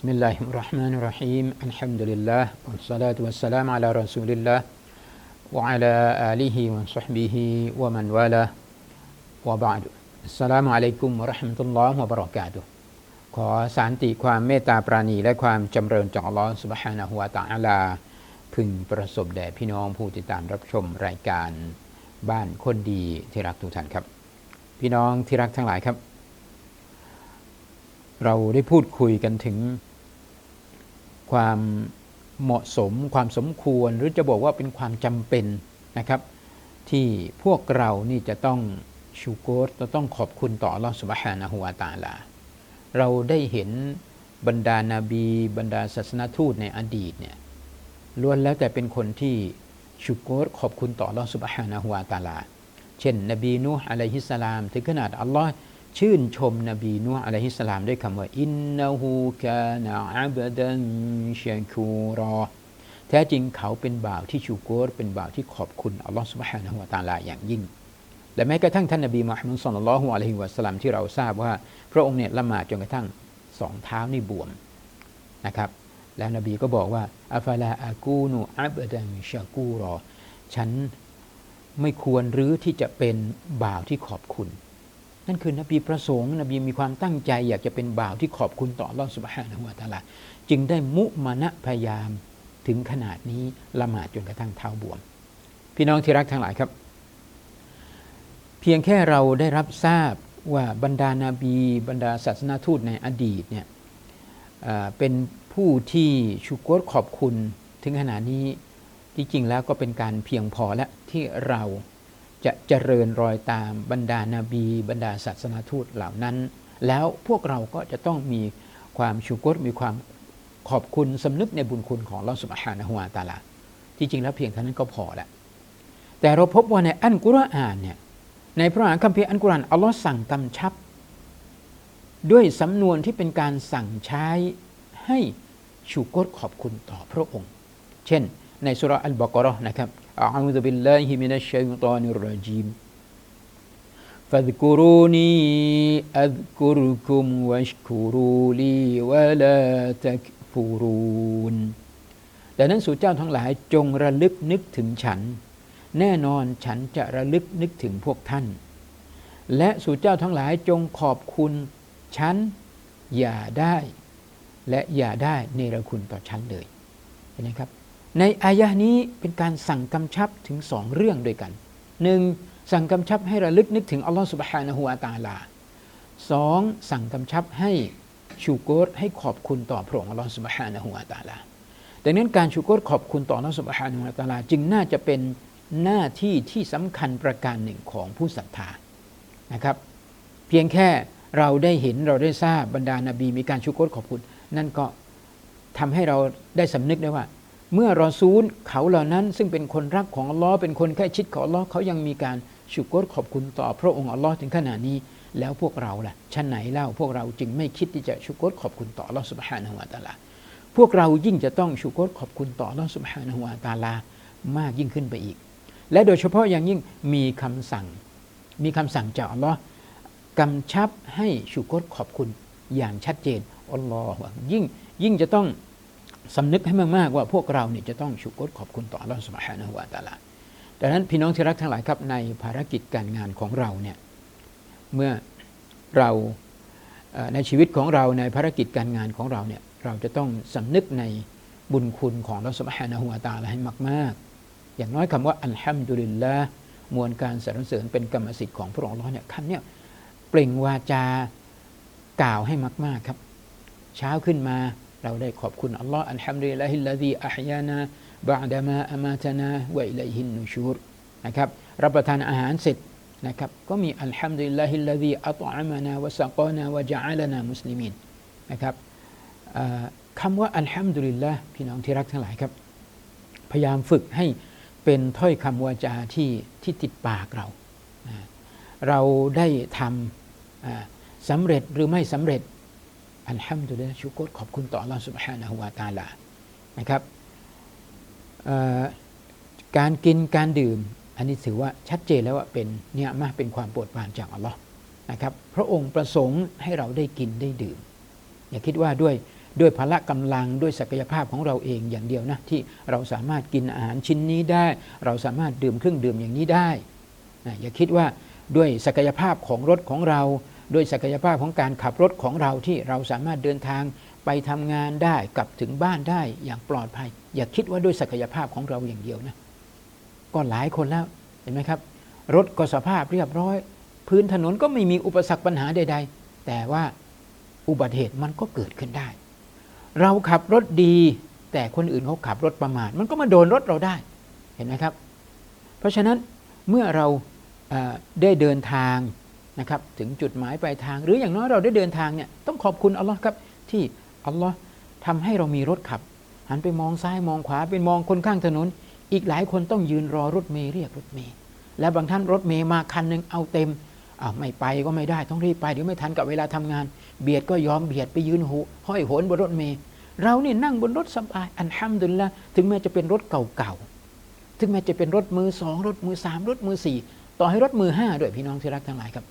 بسم الله الرحمن الرحيم الحمد لله والصلاة والسلام على رسول الله وعلى آله وصحبه ومن والاه وبعد السلام عليكم ورحمة الله وبركاته ขอสารติความเมตตาปราณี และความจำเริญจากอัลลอฮฺสุบฮานะฮุวาตะอาลา พึงประสบแด่พี่น้องผู้ติดตามรับชมรายการบ้านคนดีที่รักทุกท่านครับ พี่น้องที่รักทั้งหลายครับ เราได้พูดคุยกันถึงความเหมาะสม ความสมควรหรือจะบอกว่าเป็นความจำเป็นนะครับ ที่พวกเรานี่จะต้องชูโกรจะต้องขอบคุณต่อลอสุบฮานะฮุวาตาลา เราได้เห็นบรรดานาบี บรรดาศาสนทูตในอดีตเนี่ยล้วนแล้วแต่เป็นคนที่ชูโกรขอบคุณต่อลอสุบฮานะฮุวาตาลา เช่น นบีนูฮ์อะลัยฮิสสลาม ถึงขนาดอัลลอฮ์ ชื่นชมนบีนูฮ์อะลัยฮิสสลามด้วยคำว่า อินนาหูกานะอับดันชาคูรอ แท้จริงเขาเป็นบ่าวที่ชูโกรเป็นบ่าวที่ขอบคุณอัลลอฮ์สุบฮานะฮุวาตาลาอย่างยิ่ง และแม้กระทั่งท่านนบีมุฮัมมัดสุลลัลลอฮุอะลัยฮิวะสลลัมที่เราทราบว่า พระองค์เนี่ยละหมาดจนกระทั่งสองเท้านี่บวมนะครับ แล้วนบีก็บอกว่าอัฟลาอากูนูอับดันชากูรอ ฉันไม่ควรหรือที่จะเป็นบ่าวที่ขอบคุณ นั่นคือนบีประสงค์นบีมีความตั้งใจ อยากจะเป็นบ่าวที่ขอบคุณต่ออัลลอฮฺสุบฮานะฮูวะตาลาจึงได้มุมานะพยายามถึงขนาดนี้ละหมาดจนกระทั่งเท้าบวม พี่น้องที่รักทั้งหลายครับ เพียงแค่เราได้รับทราบว่าบรรดานาบี บรรดาศาสนาทูตในอดีตเนี่ยเป็นผู้ที่ชูโกรขอบคุณถึงขนาดนี้จริงๆแล้วก็เป็นการเพียงพอและที่เรา จะเจริญรอยตามบรรดานาบี บรรดาศาสนาทูตเหล่านั้น แล้วพวกเราก็จะต้องมีความชูกรมีความขอบคุณสำนึกในบุญคุณของลอสุบฮานะฮุวาตาลาที่จริงแล้วเพียงเท่านั้นก็พอแล้วแต่เราพบว่าในอันกุรอานเนี่ยในพระมหาคัมภีร์อันกุรอานอัลลอฮ์สั่งกำชับ ด้วยสำนวนที่เป็นการสั่งใช้ให้ชูกรขอบคุณต่อพระองค์ เช่น ในสุรอัลบากรอนะครับ อัลลอฮฺบิลลาฮิมินัชชัยฏอนิรรจีม فاذكروني أذكركم واشكروا لي ولا تكفرون ดังนั้นสู่เจ้าทั้งหลายจงระลึกนึกถึงฉัน แน่นอนฉันจะระลึกนึกถึงพวกท่าน และสู่เจ้าทั้งหลายจงขอบคุณฉันอย่าได้ และอย่าได้เนรคุณต่อฉันเลยเห็นไหมครับ ในอายะนี้เป็นการสั่งกำชับถึงสองเรื่องด้วยกันหนึ่งสั่งกำชับให้ระลึกนึกถึงอัลลอฮฺสุบฮานะฮูวาตาลาสองสั่งกำชับให้ชูโกรให้ขอบคุณต่อพระองค์อัลลอฮฺสุบฮานะฮูวาตาลาดังนั้นการชูโกรขอบคุณต่ออัลลอฮฺสุบฮานะฮูวาตาลาจึงน่าจะเป็นหน้าที่ที่สำคัญประการหนึ่งของผู้ศรัทธานะครับ เพียงแค่เราได้เห็นเราได้ทราบบรรดานาบีมีการชูโกรขอบคุณ นั่นก็ทำให้เราได้สำนึกได้ว่า เมื่อรอซูลเขาเหล่านั้นซึ่งเป็นคนรักของอัลลอฮ์เป็นคนใกล้ชิดของอัลลอฮ์เขายังมีการชุกรขอบคุณต่อพระองค์อัลลอฮ์ถึงขนาดนี้ แล้วพวกเราล่ะชั้นไหนเล่าพวกเราจึงไม่คิดที่จะชุกรขอบคุณต่ออัลลอฮ์สุบฮานะฮุวาตาลาพวกเรายิ่งจะต้องชุกรขอบคุณต่ออัลลอฮ์สุบฮานะฮุวาตาลามากยิ่งขึ้นไปอีก และโดยเฉพาะอย่างยิ่งมีคำสั่ง มีคำสั่งจากอัลลอฮ์กำชับให้ชุกรขอบคุณอย่างชัดเจนอัลลอฮ์ยิ่งยิ่งจะต้อง สำนึกให้มากๆว่าพวกเราเนี่ยจะต้องชุกรขอบคุณต่ออัลลอฮ์สุบฮานะฮุวาตาลาดังนั้นพี่น้องที่รักทั้งหลายครับในภารกิจการงานของเราเนี่ยเมื่อเราในชีวิตของเราในภารกิจการงานของเราเนี่ยเราจะต้องสำนึกในบุญคุณของเราสมหานะหัวตาลให้มาก ๆ อย่างน้อยคำว่าอัลฮัมดุลิลละมวลการสรรเสริญเป็นกรรมสิทธิ์ของพระองค์เนี่ยคำนี้เปล่งวาจากล่าวให้มาก ๆ ครับ เช้าขึ้นมา เราได้ขอบคุณอัลลอฮ์อัลฮัมดุลิลลาฮิลลาฮีอัฮยานาบาดามาอามาตนาวะอิลัยฮินนูชูรนะครับรับประทานอาหารเสร็จนะครับก็มีอัลฮัมดุลิลลาฮิลลาฮีอัตอามานาวะสักานาวะจาลานามุสลิมินนะครับคำว่าอัลฮัมดุลิลละพี่น้องที่รักทั้งหลายครับ พยายามฝึกให้เป็นถ้อยคำวาจาที่ที่ติดปากเรา เราได้ทำสำเร็จหรือไม่สำเร็จ พันห้ามดุลิลชุกรขอบคุณต่ออัลลอสุบฮานะฮุวาตาลานะครับการกินการดื่ม อันนี้ถือว่าชัดเจนแล้วว่าเป็นเนี่ยมากเป็นความโปรดปรานจากอัลลอฮ์นะครับพระองค์ประสงค์ให้เราได้กินได้ดื่ม อย่าคิดว่าด้วยด้วยพละกำลังด้วยศักยภาพของเราเองอย่างเดียวนะที่เราสามารถกินอาหารชิ้นนี้ได้ เราสามารถดื่มเครื่องดื่มอย่างนี้ได้ อย่าคิดว่าด้วยศักยภาพของรถของเรา ด้วยศักยภาพของการขับรถของเราที่เราสามารถเดินทางไปทำงานได้กลับถึงบ้านได้อย่างปลอดภัย อย่าคิดว่าด้วยศักยภาพของเราอย่างเดียวนะก็หลายคนแล้วเห็นไหมครับ รถก็สภาพเรียบร้อย พื้นถนนก็ไม่มีอุปสรรคปัญหาใด ๆ แต่ว่าอุบัติเหตุมันก็เกิดขึ้นได้ เราขับรถดี แต่คนอื่นเขาขับรถประมาทมันก็มาโดนรถเราได้เห็นไหมครับ เพราะฉะนั้นเมื่อเราได้เดินทาง นะครับถึงจุดหมายปลายทาง หรืออย่างน้อยเราได้เดินทางเนี่ยต้องขอบคุณอัลลอฮ์ครับที่อัลลอฮ์ทำให้เรามีรถขับ หันไปมองซ้ายมองขวาไปมองคนข้างถนน อีกหลายคนต้องยืนรอรถเมย์เรียกรถเมย์และบางท่านรถเมย์มาคันหนึ่งเอาเต็มอ้าวไม่ไปก็ไม่ได้ต้องรีบไปเดี๋ยวไม่ทันกับเวลาทำงาน เบียดก็ยอมเบียดไปยืนหูห้อยโหนบนรถเมย์เราเนี่ยนั่งบนรถสบายอันฮัมดุลละถึงแม้จะเป็นรถเก่าๆถึงแม้จะเป็นรถมือสองรถมือสามรถมือสี่ต่อให้รถมือห้าด้วยพี่น้องที่รักทั้งหลายครับ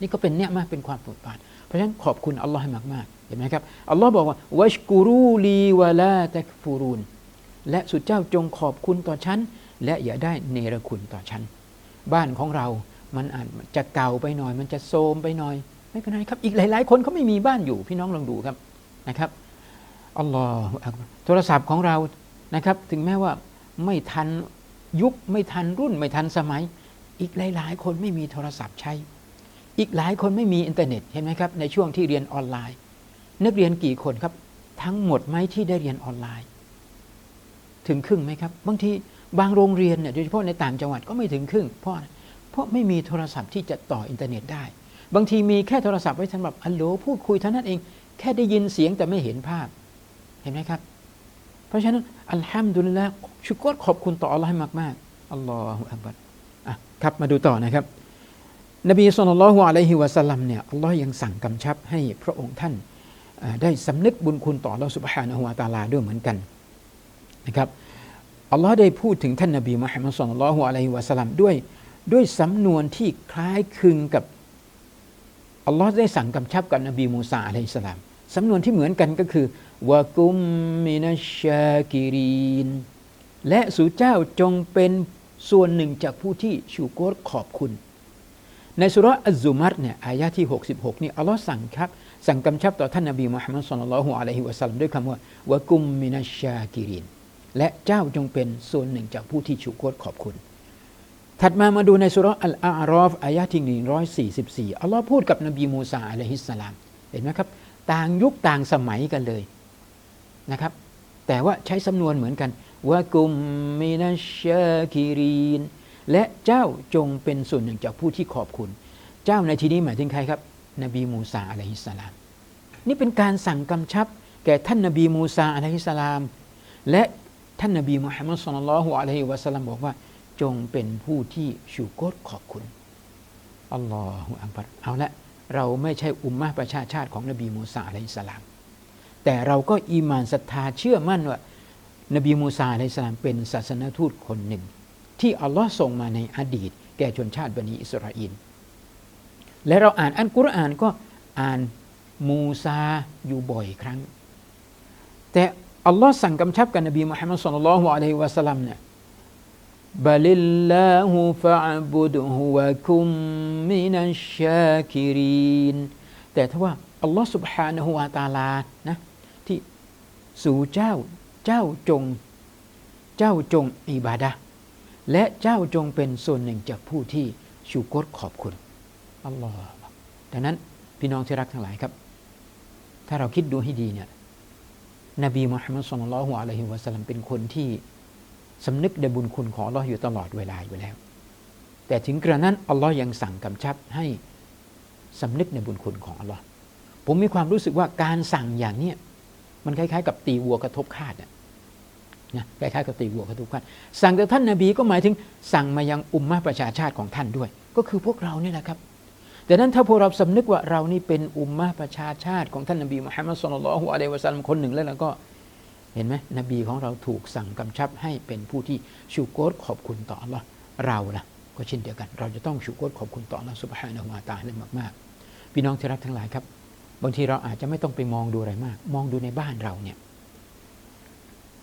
นี่ก็เป็นเนี่ยมากเป็นความโปรดปรานเพราะฉะนั้นขอบคุณอัลลอฮ์ให้มากๆเห็นไหมครับอัลลอฮ์บอกว่าวัชกูรูลีวะลาตักฟูรูนและสุดเจ้าจงขอบคุณต่อฉันและอย่าได้เนรคุณต่อฉันบ้านของเรามันอาจจะเก่าไปหน่อย มันจะโทรมไปหน่อย ไม่เป็นไรครับ อีกหลาย ๆ คนเขาไม่มีบ้านอยู่พี่น้องลองดูครับนะครับอัลลอฮฺโทรศัพท์ของเรานะครับ ถึงแม้ว่าไม่ทันยุคไม่ทันรุ่นไม่ทันสมัย อีกหลาย ๆ คนไม่มีโทรศัพท์ใช้ อีกหลายคนไม่มีอินเทอร์เน็ตเห็นไหมครับในช่วงที่เรียนออนไลน์ นักเรียนกี่คนครับ ทั้งหมดไหมที่ได้เรียนออนไลน์ ถึงครึ่งไหมครับ บางทีบางโรงเรียนเนี่ยโดยเฉพาะในต่างจังหวัดก็ไม่ถึงครึ่ง เพราะเพราะไม่มีโทรศัพท์ที่จะต่ออินเทอร์เน็ตได้ บางทีมีแค่โทรศัพท์ไว้สำหรับอัลโหลพูดคุยเท่านั้นเอง แค่ได้ยินเสียงแต่ไม่เห็นภาพเห็นไหมครับ เพราะฉะนั้นอัลฮัมดุลิลละชุกรขอบคุณต่ออัลลอฮ์มากๆอัลลอฮฺอักบัรอะครับมาดูต่อนะครับ นบีสุลต่านละฮ์อะลัยฮิวะสัลลัมเนี่ยอัลลอฮ์ยังสั่งกำชับให้พระองค์ท่านได้สำนึกบุญคุณต่ออัลลอฮ์สุบฮานะฮูวะตาลาด้วยเหมือนกันนะครับอัลลอฮ์ได้พูดถึงท่านนบีมุฮัมมัดสุลลัลลฮุอะลัยฮิวะสัลลัมด้วยด้วยสำนวนที่คล้ายคลึงกับอัลลอฮ์ได้สั่งกำชับกับนบีมูซาอะลัยฮิสสลามสำนวนที่เหมือนกันก็คือวะกุมมินัชชากิรีนและสู่เจ้าจงเป็นส่วนหนึ่งจากผู้ที่ชูโกรขอบคุณ ในสุราะอัซซุมัรเนี่ยอายะที่ 66 นี่อัลลอฮ์สั่งครับสั่งกำชับต่อท่านนบีมุฮัมมัดสุลลัลฮุอะลัยฮิวะสัลลัมด้วยคำว่าวะกุมมินัชชากิรินและเจ้าจงเป็นส่วนหนึ่งจากผู้ที่ชูโกรขอบคุณ ถัดมามาดูในสุราะอัลอารอฟอายะที่ 144 อัลลอฮ์พูดกับนบีมูซาอะลัยฮิสสลามเห็นไหมครับ ต่างยุคต่างสมัยกันเลยนะครับแต่ว่าใช้สำนวนเหมือนกันวะกุมมินัชชากิริน และเจ้าจงเป็นส่วนหนึ่งจากผู้ที่ขอบคุณ เจ้าในที่นี้หมายถึงใครครับ นบีมูซาอะลัยฮิสสลาม นี่เป็นการสั่งกำชับ แก่ท่านนบีมูซาอะลัยฮิสสลาม และท่านนบีมุฮัมมัดสุลลัลลฮุอะลัยฮิวะสัลลัมบอกว่า จงเป็นผู้ที่ชูโกรขอบคุณอัลลอฮฺอักบัรเอาละเราไม่ใช่อุมมะประชาชาติของนบีมูซาอะลัยฮิสสลาม แต่เราก็อีมานศรัทธาเชื่อมั่นว่า นบีมูซาอะลัยฮิสสลามเป็นศาสนทูตคนหนึ่ง ที่อัลลอฮ์ส่งมาในอดีต แก่ชนชาติบันิอิสราเอลและเราอ่านอันกุรอานก็อ่านมูซาอยู่บ่อยครั้ง แต่อัลลอฮ์สั่งกำชับกับนบีมุฮัมมัดสุลลัลลอฮุอะลัยฮิวะสัลลัมเนี่ยบะลิลลาฮุฟะอบุดฮุวะคุมมินัชชาคิริน แต่ถ้าว่าอัลลอฮ์ سبحانه และ تعالى นะที่สู่เจ้าเจ้าจงเจ้าจงอิบาดะห์ และเจ้าจงเป็นส่วนหนึ่งจากผู้ที่ชูกรขอบคุณอัลลอฮ์ดังนั้นพี่น้องที่รักทั้งหลายครับ ถ้าเราคิดดูให้ดีเนี่ยนบีมุฮัมมัดสุลลัลลอฮุอะลัยฮิวะสัลลัมเป็นคนที่สำนึกในบุญคุณของอัลลอฮ์อยู่ตลอดเวลาอยู่แล้ว แต่ถึงกระนั้นอัลลอฮ์ยังสั่งกำชับให้สำนึกในบุญคุณของอัลลอฮ์ผมมีความรู้สึกว่าการสั่งอย่างเนี้ยมันคล้ายๆ กับตีวัวกระทบคาดนะคล้ายๆกับตีวัวกระทบคาดสั่งแต่ท่านนาบีก็หมายถึงสั่งมายังอุมมะประชาชาติของท่านด้วย ก็คือพวกเรานี่แหละครับแต่นั้นถ้าพวกเราสำนึกว่าเรานี่เป็นอุมมะประชาชาติของท่านนบีมุฮัมมัดสุลลัลฮุอะลัยวะสัลลัมคนหนึ่งแล้วแล้วก็เห็นไหมนบีของเราถูกสั่งกำชับให้เป็นผู้ที่ชูโกรขอบคุณต่อ Allah เราล่ะก็เช่นเดียวกัน เราจะต้องชูโกรขอบคุณต่อ Allah สุบฮานะฮูวะตะอาลามากๆ พี่น้องที่รักทั้งหลายครับ บางทีเราอาจจะไม่ต้องไปมองดูอะไรมาก มองดูในบ้านเราเนี่ย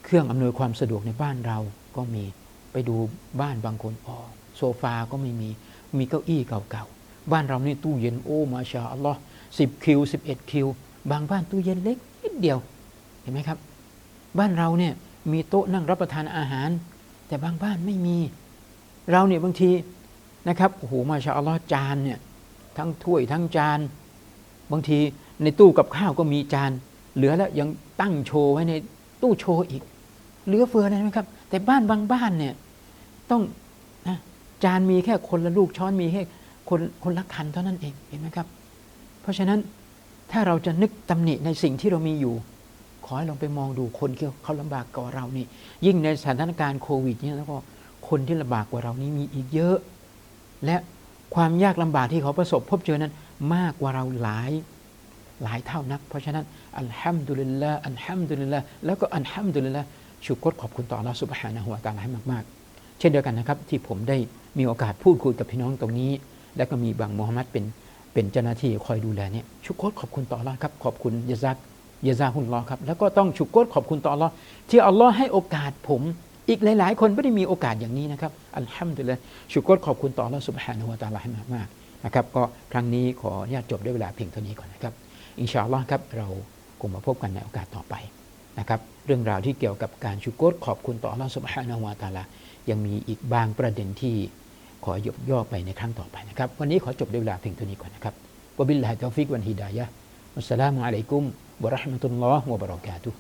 เครื่องอำนวยความสะดวกในบ้านเราก็มีไปดูบ้านบางคนอ๋อโซฟาก็ไม่มีมีเก้าอี้เก่าๆ บ้านเรานี่ตู้เย็นโอ้มาชาอัลลอฮ์สิบคิวสิบเอ็ดคิวบางบ้านตู้เย็นเล็กนิดเดียวเห็นไหมครับ บ้านเราเนี่ยมีโต๊ะนั่งรับประทานอาหาร แต่บางบ้านไม่มี เราเนี่ยบางทีนะครับโอ้โหมาชาอัลลอฮ์จานเนี่ยทั้งถ้วยทั้งจาน บางทีในตู้กับข้าวก็มีจาน เหลือแล้วยังตั้งโชว์ไว้ในตู้โชว์อีก เหลือเฟือเลยนะครับ แต่บ้านบางบ้านเนี่ยต้องนะจานมีแค่คนละลูกช้อนมีแค่คนคนละคันเท่านั้นเองเห็นไหมครับ เพราะฉะนั้นถ้าเราจะนึกตำหนิในสิ่งที่เรามีอยู่ ขอให้ลองไปมองดูคนที่เขาลำบากกว่าเรานี่ ยิ่งในสถานการณ์โควิดเนี่ยแล้วก็คนที่ลำบากกว่าเรานี้มีอีกเยอะ และความยากลำบากที่เขาประสบพบเจอนั้น มากกว่าเราหลายหลายเท่านัก เพราะฉะนั้นอัลฮัมดุลิลละอัลฮัมดุลิลละแล้วก็อัลฮัมดุลิลละ ชุกรขอบคุณต่อลอสุบฮานะฮูวตาลาให้มากๆ เช่นเดียวกันนะครับ ที่ผมได้มีโอกาสพูดคุยกับพี่น้องตรงนี้ และก็มีบางมูฮัมหมัดเป็นเป็นเจ้าหน้าที่คอยดูแลเนี่ยชุกรขอบคุณต่อลอครับขอบคุณยะซักยะซาฮุลลอครับแล้วก็ต้องชุกรขอบคุณต่อลอที่อัลลอฮ์ให้โอกาสผมอีกหลาย ๆ คนไม่ได้มีโอกาสอย่างนี้นะครับอัลฮัมดุลิลละชุกรขอบคุณต่อลอสุบฮานะฮูวตาลาให้มากๆนะครับก็ครั้งนี้ขออนุญาตจบด้วยเวลาเพียงเท่านี้ก่อนนะครับอินชาอัลลอฮ์ครับเราคงมาพบกันในโอกาสต่อไป นะครับเรื่องราวที่เกี่ยวกับการชุกโกรขอบคุณต่ออัลลอฮ์สุบฮานาวาตาลา ยังมีอีกบางประเด็นที่ขอยบย่อไปในครั้งต่อไปนะครับ วันนี้ขอจบด้วยเวลาเพียงเท่านี้ก่อนนะครับวบิลลาฮิตอฟิกวันฮิดายะอัสสลามุอะลัยกุมวะราะห์มะตุลลอฮ์วะบะเราะกาตุฮ์